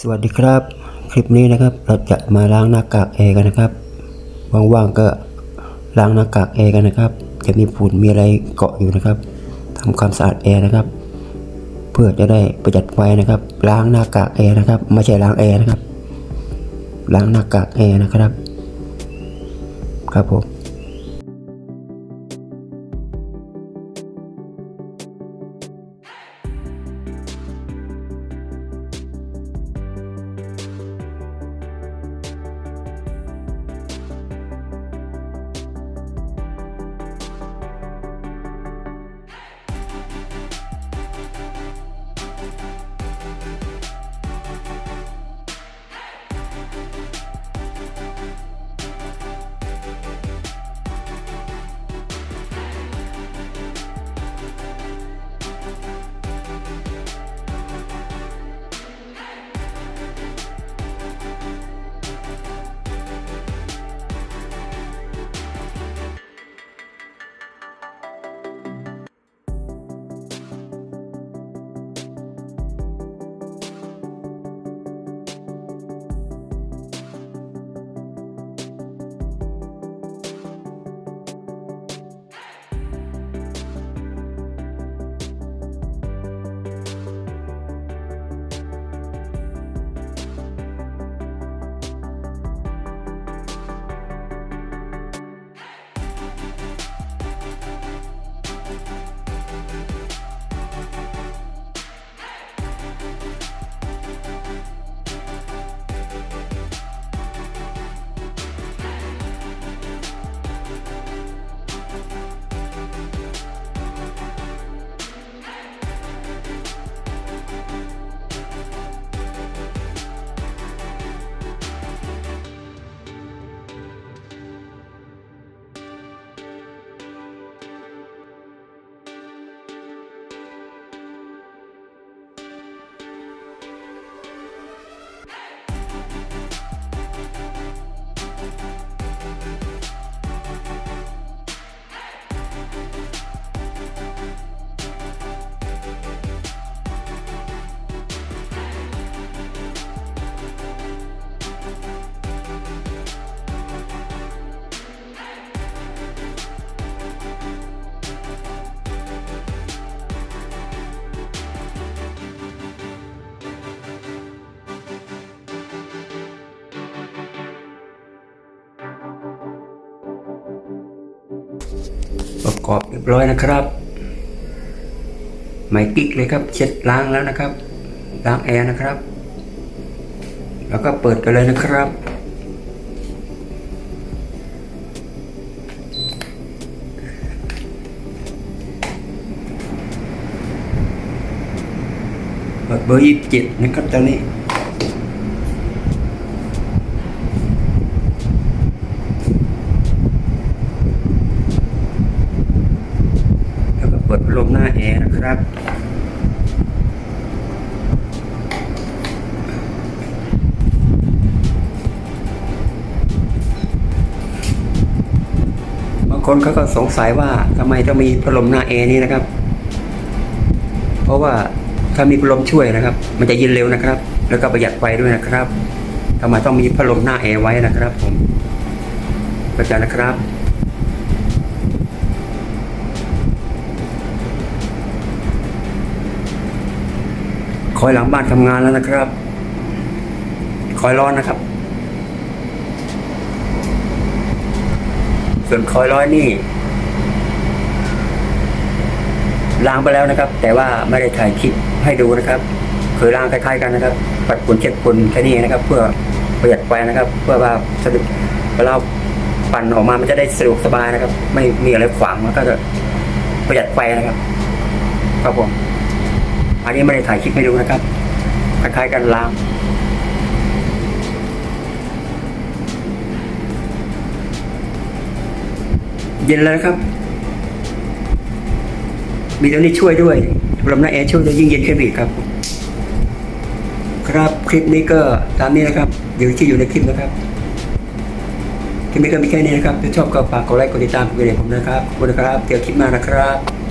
สวัสดีครับ คลิปนี้นะครับเราจะมาล้างหน้ากากแอร์กันนะครับว่างๆก็ล้างหน้ากากแอร์กันนะครับ จะมีฝุ่นมีอะไรเกาะอยู่นะครับทำความสะอาดแอร์นะครับ เพื่อจะได้ประหยัดไฟนะครับ ล้างหน้ากากแอร์นะครับ ไม่ใช่ล้างแอร์นะครับ ล้างหน้ากากแอร์นะครับ ครับผม ประกอบเรียบร้อยนะครับ ไม้กิ๊กเลยครับเช็ดล้างแล้วนะครับ ล้างแอร์นะครับ แล้วก็เปิดกันเลยนะครับเปิดเบอร์ยี่สิบเจ็ดนะครับตอนนี้ แล้วก็เปิ ดพัดลมหน้าแอร์นะครับ บางคนเขาก็สงสัยว่าทำไมต้องมีพัดลมหน้าแอร์นี้นะครับ เพราะว่าถ้ามีพัดลมช่วยนะครับ มันจะเย็นเร็วนะครับ แล้วก็ประหยัดไฟด้วยนะครับทำไมต้องมีพัดลมหน้าแอร์ไว้นะครับผมเข้านะครับ คอยหลังบ้านทำงานแล้วนะครับ คอยร้อนนะครับ ส่วนคอยร้อนนี่ล้างไปแล้วนะครับ แต่ว่าไม่ได้ถ่ายคลิปให้ดูนะครับ เคยล้างคล้ายๆกันนะครับ ปัดฝุ่นเช็ดฝุ่นแค่นี้นะครับ เพื่อประหยัดไฟนะครับ เพื่อว่าสะดวกเวลาปั่นออกมามันจะได้สะดวกสบายนะครับ ไม่มีอะไรขวางมันก็จะประหยัดไฟนะครับครับผม อันนี้ไม่ได้ถ่ายคลิปให้ดูนะครับคล้ายๆกันล้างเย็นแล้วนะครับมีตัวนี้ช่วยด้วยลมหน้าแอร์ช่วยด้ยิ่งเย็นขึ้นไปอีกครับ ครับคลิปนี้ก็ตามนี้นะครับอยู่ที่อยู่ในคลิปนะครับคลิปนี้ก็มีแค่นี้นะครับถ้าชอบก็ฝากกดไลค์กดติดตามกดกระดิ่งผมนะครับขอบคุณนะครับเจอคลิปหน้านะครับ